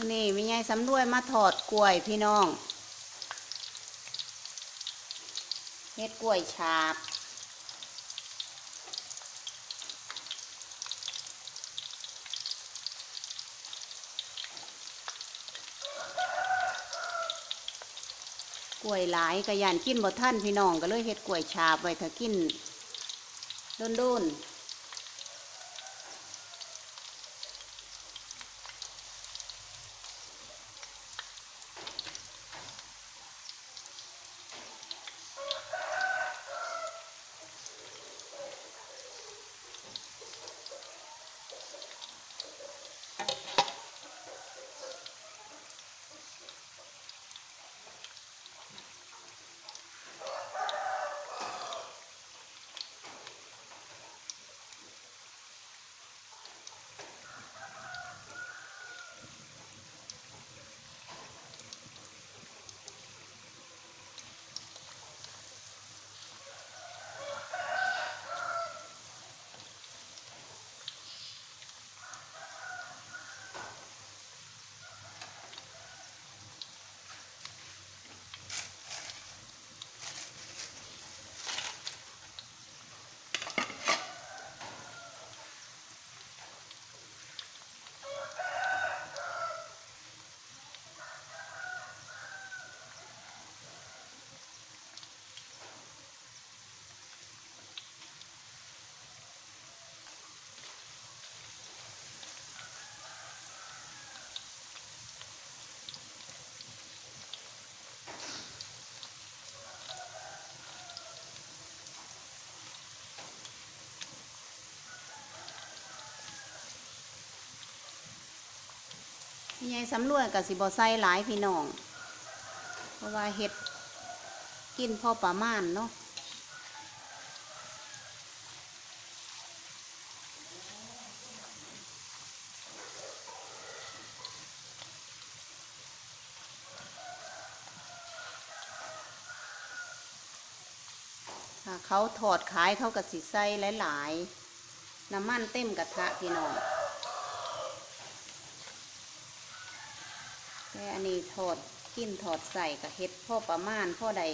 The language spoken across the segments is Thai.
นี่มีไงสำรวยมาถอดกล้วยพี่น้องเฮ็ดกล้วยฉาบ กล้วยหลายกระยานกินบ่ท่านพี่น้องก็เลยเฮ็ดกล้วยฉาบไว้ถ้ากินโดนๆ พี่ใหญ่สำรวยกับสิบอไซหลายพี่น้อง เพราะว่าเห็ดกินพอประมาณเนาะเขาถอดขายเขากับสิใส่หลาย ๆ น้ำมันเต็มกระทะพี่น้อง แต่ อันนี้ถอดกินถอดใส่กับเฮ็ดพ่อประมาณพ่อใด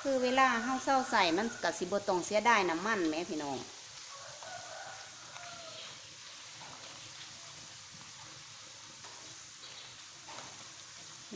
คือเวลาเฮาเศร้าใส่มันกับสิบตรงเสียได้น้ำมันแหม่พี่น้อง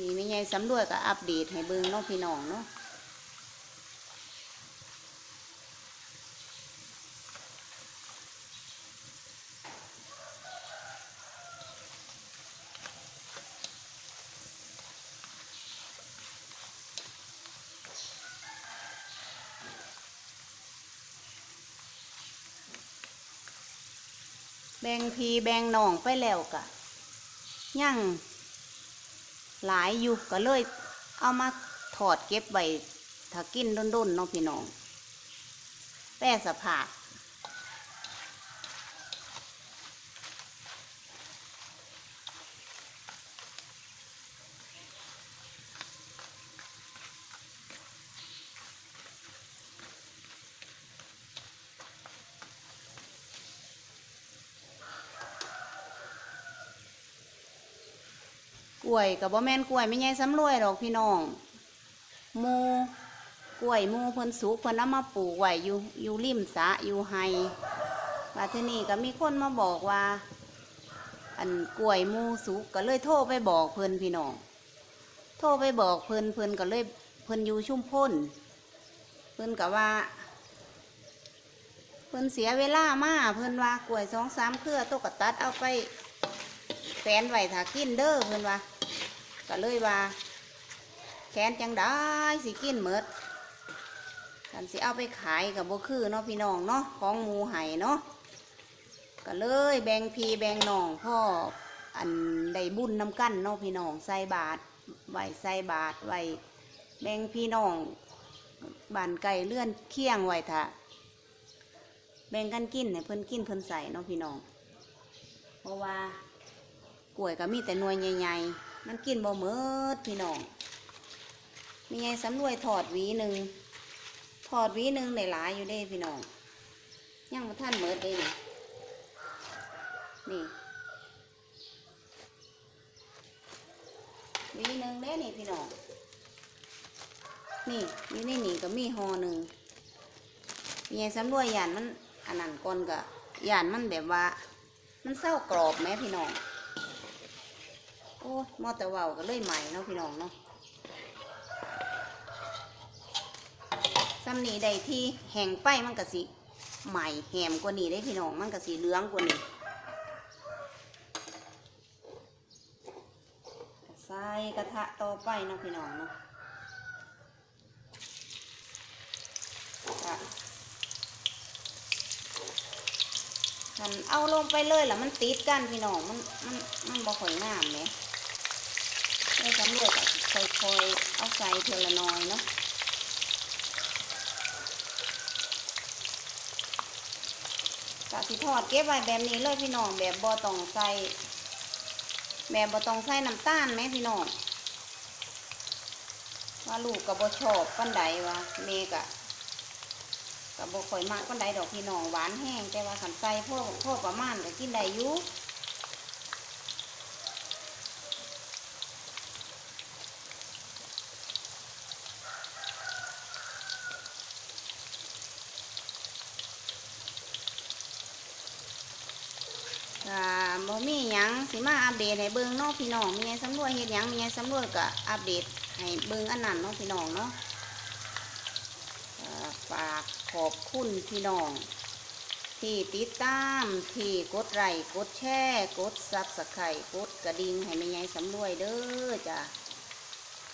นี่ไม่ไงสำรวจกับอัปเดตให้เบิ่งเนาะพี่น้องเนาะ แบ่งพีแบ่งน้องไปแล้วกะยังหลายอยู่ก็เลย เอามาถอดเก็บไว้ถ้ากินด้นๆเนาะพี่น้องแป้สภาพก ล้วยกับบ่แม่นกล้วยไม่ใหญ่สำรวยหรอกพี่น้องมูกล้วยมูเพิ่นสุกเพิ่นเอามาปลูกไว้อยู่อยู่ริมสะอยู่ไฮว่าที่นี่ก็มีคนมาบอกว่า อันกล้วยมูสุกก็เลยโทรไปบอกเพิ่นพี่น้องโทรไปบอกเพิ่นเพิ่นก็เลยเพิ่นอยู่ชุ่มพลเพิ่นก็ว่า เพิ่นเสียเวลามาเพิ่นว่ากล้วยสองสามเครือตกกระตัดเอาไปแฟนไหวถากินเด้อเพิ่นว่า ก็เลยว่า แขนจังได้สิกินเมดกันสิเอาไปขายกับโบคือเนาะพี่น้องเนาะของหมูไห้เนาะก็เลยแบ่งพีแบ่งน้องพ่ออันได้บุญน้ำกันเนาะพี่น้องใส่บาทไหวใส่บาทไหวแบ่งพี่น้องบ้านไก่เลื่อนเคียงไหว้ถ้าแบ่งกันกินให้เพิ่นกินเพิ่นใส่เนาะพี่น้อง เพราะว่ากล้วยก็มีแต่หน่วยใหญ่ๆ มันกินบ่เมิดพี่น้องมีไงสำรวยถอดหวีหนึ่งถอดหวีหนึ่งได้หลายอยู่เด้พี่น้องยังมาท่านเมิดเด้นี่นี่วีหนึ่งเด้นี่พี่น้องนี่อยู่ในนี่ก็มีหอหนึ่งมีไงสำรวยหยานมันอันนั้นก่อนก็ยานมันแบบว่า มันเศร้ากรอบไหมพี่น้อง โอ้ยมอแต่ว้าก็เลยใหม่เนาะพี่น้องเนาะซ้ำนี้ใดที่แห้งไปมันก็สิใหม่แหมกว่านี้ได้พี่น้องมันก็สิเหลืองกว่านี้ใส่กระทะต่อไปเนาะพี่น้องเนาะก็หันเอาลงไปเลยแล้วมันติดกันพี่น้องมันมันมันบ่ค่อยงามเนี่ย ได้สำรวจค่อยๆ เอาใส่เทละน้อยเนาะกะสิทอดเก็บไว้แบบนี้เลยพี่น้องแบบบ่ต้องใส่แบบบ่ต้องใส่น้ำตาลไหมพี่น้องว่าลูกกับบ่ชอบปันใดวะเมกะกับบ่ค่อยมากปันใดดอกพี่น้องหวานแห้งแต่ว่าขันใส่พวกพวกประมาณก็กินได้อยู่ก็ บ่มีหยังสิมาอัปเดตให้เบิ่งเนาะพี่น้องมีไงสำรวจเฮ็ดหยังมีไงสำรวจก็อัปเดตให้เบิ่งอันนั้นเนาะพี่น้องเนาะฝากขอบคุณพี่น้อง ที่ติดตามที่กดไลค์กดแชร์กดซับสไครต์กดกระดิ่งให้ม่ยายสำรวยเด้อจ้ะ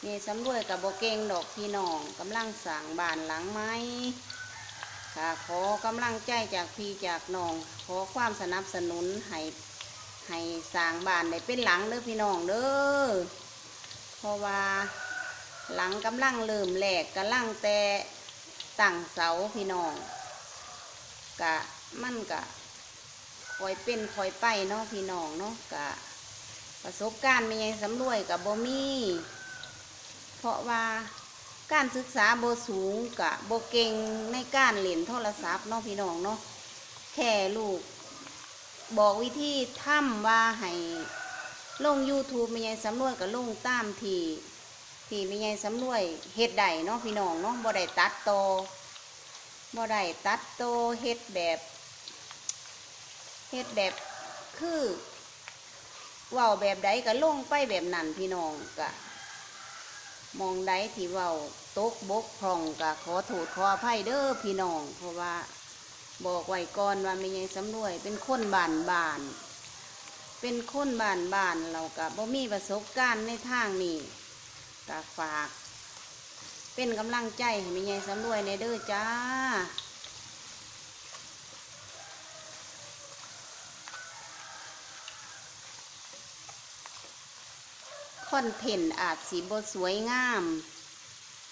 ม่สำรวยกับโบเก่งดอกพี่น้องกำลังสั่งบ้านหลังไม้ค่ะขอกำลังใจจากพี่จากน้อง ขอความสนับสนุนให้ ให้สร้างบ้านได้เป็นหลังเด้อพี่น้องเด้อเพราะว่าหลังกำลังเริ่มแหลกกำลังแต่ตั้งเสาพี่น้องกะมันกะคอยเป็นคอยไปเนาะพี่น้องเนาะกะประสบการณ์ไม่ยังสำรวยกับบ่มีเพราะว่าการศึกษาโบสูงกะโบเก่งในการเล่นโทรศัพท์เนาะพี่น้องเนาะแค่ลูก บอกวิธีทำว่าให้ลง YouTube ไม่ยังสำรวยกับลงตามที่ที่ม่ยังสำรวยเฮ็ดได้เนาะพี่น้องเนาะบ่ได้ตัดโตบ่ได้ตัดโตเฮ็ดแบบเฮ็ดแบบคือเว้าแบบใดก็ลงไปแบบนั้นพี่น้องก็มองใดที่เว้าตกบกพร่องก็ขอโทษขออภัยเด้อพี่น้องเพราะว่า บอกไว้ก่อนว่าไม่ยังสำรวย เป็นคนบานบาน เป็นคนบานบานเราก็บ่มีประสบการณ์ในทางนี้ก็ฝาก เป็นกำลังใจให้แม่ใหญ่สำรวยในเด้อจ้าคอนเทนต์อาจสีบสวยงาม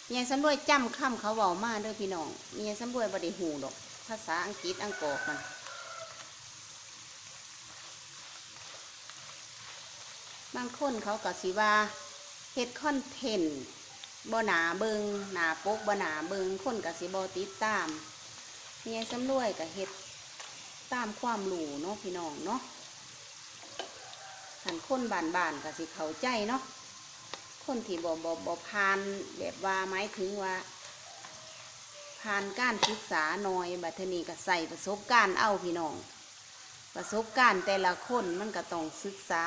แม่ใหญ่สำรวยจำคำเขาเว้ามาเด้อพี่น้องแม่ใหญ่สำรวยบ่ได้หูดอก ภาษาอังกฤษอังกฤษมันบางคนเขาก็สิว่าเฮ็ดคอนเทนต์บ่หนาเบิงหนาปกบ่หนาเบิงคนกับสิบ่ติดตามมีไงสำรวยกับเฮ็ดตามความรู้เนาะพี่น้องเนาะหันคนบานบานๆกับสิเข้าใจเนาะคนที่บ่บ่บ่ผ่านแบบว่าหมายถึงว่า ผ่านการศึกษาหน่อยบัดเทอนี้ก็ใส่ประสบการณ์เอาพี่น้อง ประสบการณ์แต่ละคนมันก็ต้องศึกษา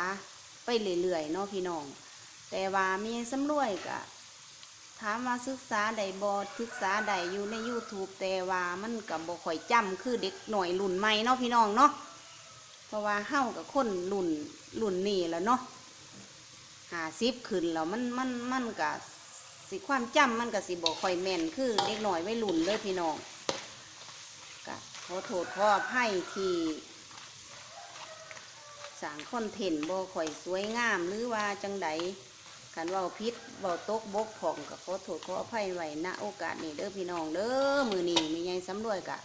ไปเรื่อยๆเนาะพี่น้อง แต่ว่ามีสำรวยก็ถามว่าศึกษาใดบอศึกษาใดอยู่ใน YouTube แต่ว่ามันกับบ่ค่อยจำคือเด็กหน่อยรุ่นใหม่เนาะพี่น้องเนาะเพราะว่าเฮากับคนรุ่นรุ่นนี้แล้วเนาะหาซิบขึ้นแล้วมันมันมันกับ สิความจำมันกับสิบ่ค่อยแม่นคือเด็กหน่อยไม่รุ่นเลยพี่น้องก็ขอโทษขออภัยที่สั่งคอนเทนต์บ่ค่อยสวยงามหรือว่าจังใดการเว้าพิษเว้าตกบกผ่องกับขอโทษขออภัยไว้ณโอกาสนี้เด้อพี่น้องเด้อมือนี้มีไงสำรวยกะ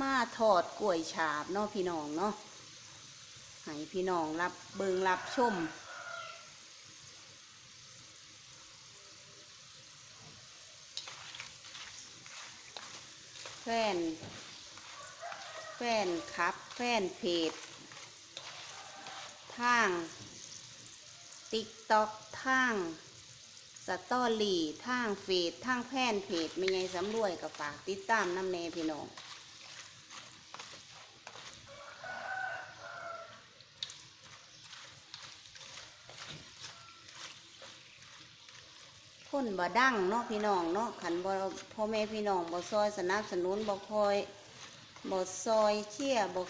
มาทอดกล้วยฉาบเนาะพี่น้องเนาะให้พี่น้องรับเบิงรับชม แฟน แฟนครับ แฟนเพจทาง t ติ๊กต็อกทางสตอรี่ทางเฟซทางแพนเพจไม่ไงสำรวยกับฝากติดตามน้ำเนพี่น้อง คนบ่ดังเนาะพี่น้องเนาะขันบ่พ่อแม่พี่น้องบ่ซอยสนับสนุนบ่คอยบ่ซอยเชียบ่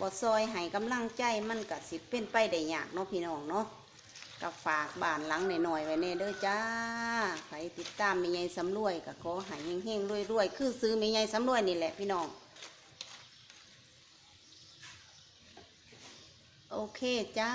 บ่ซอยให้กำลังใจมันก็สิเป็นไปได้ยากเนาะพี่น้องเนาะก็ฝากบ้านหลังหน่อยๆไว้แน่เด้อจ้าใครติดตามมีไงสำรวยก็ขอให้เฮงๆรวยๆคือซื้อมีไงสำรวยนี่แหละพี่น้องโอเคจ้า